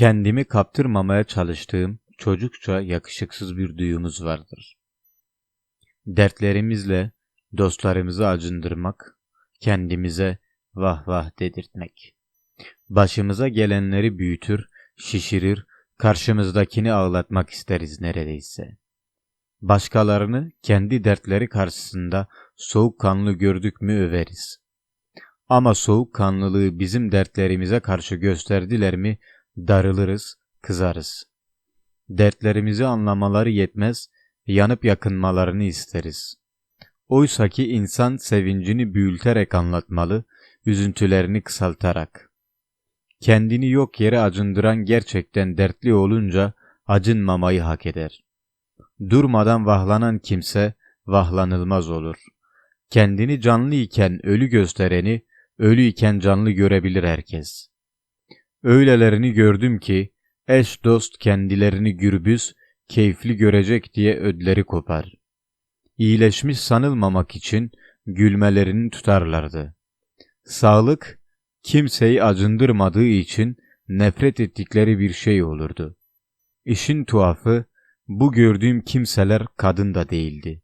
Kendimi kaptırmamaya çalıştığım çocukça yakışıksız bir duyumuz vardır. Dertlerimizle dostlarımızı acındırmak, kendimize vah vah dedirtmek. Başımıza gelenleri büyütür, şişirir, karşımızdakini ağlatmak isteriz neredeyse. Başkalarını kendi dertleri karşısında soğukkanlı gördük mü överiz. Ama soğukkanlılığı bizim dertlerimize karşı gösterdiler mi darılırız, kızarız. Dertlerimizi anlamaları yetmez, yanıp yakınmalarını isteriz. Oysa ki insan sevincini büyülterek anlatmalı, üzüntülerini kısaltarak. Kendini yok yere acındıran gerçekten dertli olunca acınmamayı hak eder. Durmadan vahlanan kimse vahlanılmaz olur. Kendini canlı iken ölü göstereni, ölü iken canlı görebilir herkes. Öylelerini gördüm ki, eş dost kendilerini gürbüz, keyifli görecek diye ödleri kopar. İyileşmiş sanılmamak için gülmelerini tutarlardı. Sağlık, kimseyi acındırmadığı için nefret ettikleri bir şey olurdu. İşin tuhafı, bu gördüğüm kimseler kadın da değildi.